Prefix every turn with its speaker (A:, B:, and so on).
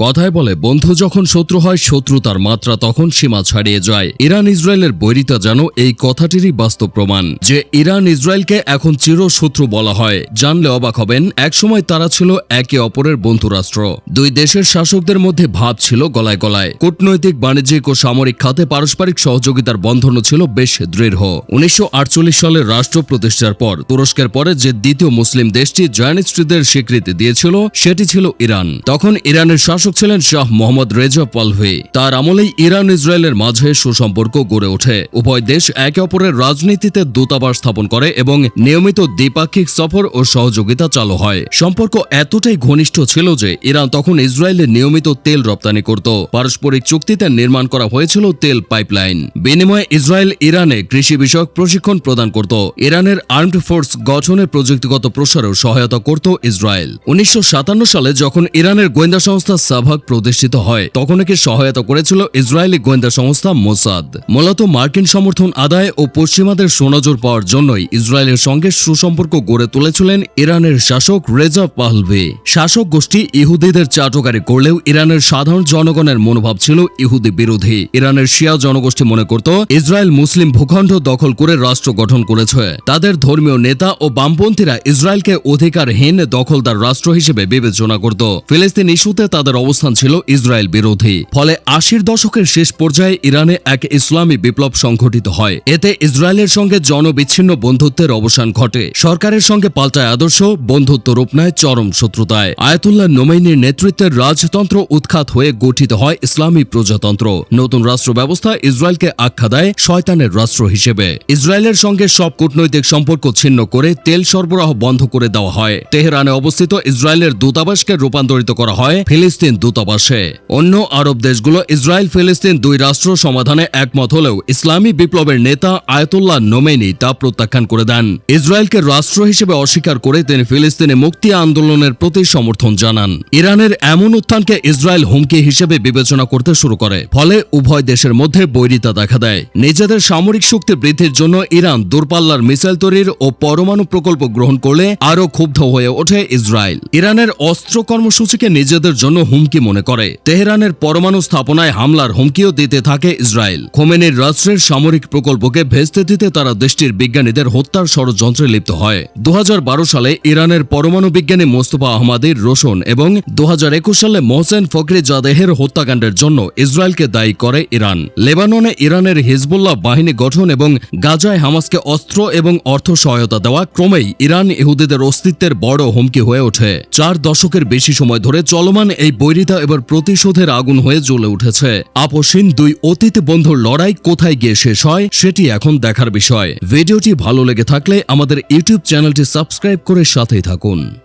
A: কথায় বলে, বন্ধু যখন শত্রু হয়, শত্রুতার মাত্রা তখন সীমা ছাড়িয়ে যায়। ইরান ইসরায়েলের বৈরিতা যেন এই কথাটিরই বাস্তব প্রমাণ যে ইরান ইসরায়েলকে এখন চিরশত্রু বলা হয়। জানলে অবাক হবেন, একসময় তারা ছিল একে অপরের বন্ধু রাষ্ট্র দুই দেশের শাসকদের মধ্যে ভাব ছিল গলায় গলায়। কূটনৈতিক, বাণিজ্যিক ও সামরিক খাতে পারস্পরিক সহযোগিতার বন্ধনও ছিল বেশ দৃঢ়। উনিশশো সালের রাষ্ট্র প্রতিষ্ঠার পর, তুরস্কের পরে যে দ্বিতীয় মুসলিম দেশটি জয়নিস্ট্রিদের স্বীকৃতি দিয়েছিল, সেটি ছিল ইরান। তখন ইরানের শাসক ছিলেন শাহ মোহাম্মদ রেজা পালভি। তার আমলেই ইরান ইসরায়েলের মাঝে সুসম্পর্ক গড়ে ওঠে। উভয় দেশ একে অপরের রাজনীতিতে দূতাবাস স্থাপন করে এবং নিয়মিত দ্বিপাক্ষিক সফর ও সহযোগিতা চালু হয়। সম্পর্ক এতটাই ঘনিষ্ঠ ছিল যে ইরান তখন ইসরায়েলে নিয়মিত তেল রপ্তানি করত। পারস্পরিক চুক্তিতে নির্মাণ করা হয়েছিল তেল পাইপলাইন। বিনিময়ে ইসরায়েল ইরানে কৃষি বিষয়ক প্রশিক্ষণ প্রদান করত। ইরানের আর্মড ফোর্স গঠনে প্রযুক্তিগত প্রসারেও সহায়তা করত ইসরায়েল। উনিশশো সাতান্ন সালে যখন ইরানের গোয়েন্দা সংস্থা সাভাগ প্রতিষ্ঠিত হয়। তখন একে সহায়তা করেছিল ইসরায়েলি গোয়েন্দা সংস্থা মোসাদ। মূলত মার্কিন সমর্থন আদায় ও পশ্চিমাদের সোনজর পাওয়ার জন্যই ইসরায়েলের সঙ্গে সুসম্পর্ক গড়ে তুলেছিলেন ইরানের শাসক রেজা পাহলভি। শাসক গোষ্ঠী ইহুদিদের চাটকারি করলেও ইরানের সাধারণ জনগণের মনোভাব ছিল ইহুদি বিরোধী। ইরানের শিয়া জনগোষ্ঠী মনে করত, ইসরায়েল মুসলিম ভূখণ্ড দখল করে রাষ্ট্র গঠন করেছে। তাদের ধর্মীয় নেতা ও বামপন্থীরা ইসরায়েলকে অধিকারহীন দখলদার রাষ্ট্র হিসেবে বিবেচনা করত। ফিলিস্তিন ইস্যুতে তাদের অবস্থান ছিল ইসরায়েল বিরোধী। ফলে আশির দশকের শেষ পর্যায়ে ইরানে এক ইসলামী বিপ্লব সংঘটিত হয়। এতে ইসরায়েলের সঙ্গে জনবিচ্ছিন্ন বন্ধুত্বের অবসান ঘটে। সরকারের সঙ্গে পাল্টায় আদর্শ, বন্ধুত্ব রূপ নেয় চরম শত্রুতায়। আয়াতুল্লাহ নোমাইনির নেতৃত্বের রাজতন্ত্র উৎখাত হয়ে গঠিত হয় ইসলামী প্রজাতন্ত্র। নতুন রাষ্ট্র ব্যবস্থা ইসরায়েলকে আখ্যা দেয় শয়তানের রাষ্ট্র হিসেবে। ইসরায়েলের সঙ্গে সব কূটনৈতিক সম্পর্ক ছিন্ন করে তেল সরবরাহ বন্ধ করে দেওয়া হয়। তেহরানে অবস্থিত ইসরায়েলের দূতাবাসকে রূপান্তরিত করা হয় ফিলিস্তিন দূতাবাসে। অন্য আরব দেশগুলো ইসরায়েল ফিলিস্তিন দুই রাষ্ট্র সমাধানে একমত হলেও ইসলামী বিপ্লবের নেতা আয়াতুল্লাহ নোমেনি তা প্রত্যাখ্যান করে দেন। ইসরায়েলকে রাষ্ট্র হিসেবে অস্বীকার করে তিনি ফিলিস্তিনে মুক্তি আন্দোলনের প্রতি সমর্থন জানান। ইরানের এমন উত্থানকে ইসরায়েল হুমকি হিসেবে বিবেচনা করতে শুরু করে, ফলে উভয় দেশের মধ্যে বৈরিতা দেখা দেয়। নিজেদের সামরিক শক্তি বৃদ্ধির জন্য ইরান দূরপাল্লার মিসাইল তৈরির ও পরমাণু প্রকল্প গ্রহণ করলে আরও ক্ষুব্ধ হয়ে ওঠে ইসরায়েল। ইরানের অস্ত্র কর্মসূচিকে নিজেদের জন্য হুমকি মনে করে। তেহরানের পরমাণু স্থাপনায় হামলার হুমকিও দিতে থাকে ইসরায়েল। খোমেনির রাষ্ট্রের সামরিক প্রকল্পকে ভেস্তে দিতে তারা দেশটির বিজ্ঞানীদের হত্যার ষড়যন্ত্রে লিপ্ত হয়। দু হাজার বারো সালে ইরানের পরমাণু বিজ্ঞানী মোস্তফা আহমাদির রোশন এবং দু হাজার একুশ সালে মোহসেন ফকরি জাদেহের হত্যাকাণ্ডের জন্য ইসরায়েলকে দায়ী করে ইরান। লেবাননে ইরানের হিজবুল্লাহ বাহিনী গঠন এবং গাজায় হামাসকে অস্ত্র এবং অর্থ সহায়তা দেওয়া ক্রমেই ইরান ইহুদিদের অস্তিত্বের বড় হুমকি হয়ে ওঠে। চার দশকের বেশি সময় ধরে চলমান এই বৈরিতা এবার প্রতিশোধের আগুন হয়ে জ্বলে উঠেছে। আপসীন দুই অতীত বন্ধুর লড়াই কোথায় গিয়ে শেষ হয়, সেটি এখন দেখার বিষয়। ভিডিওটি ভালো লেগে থাকলে আমাদের ইউটিউব চ্যানেলটি সাবস্ক্রাইব করে সাথেই থাকুন।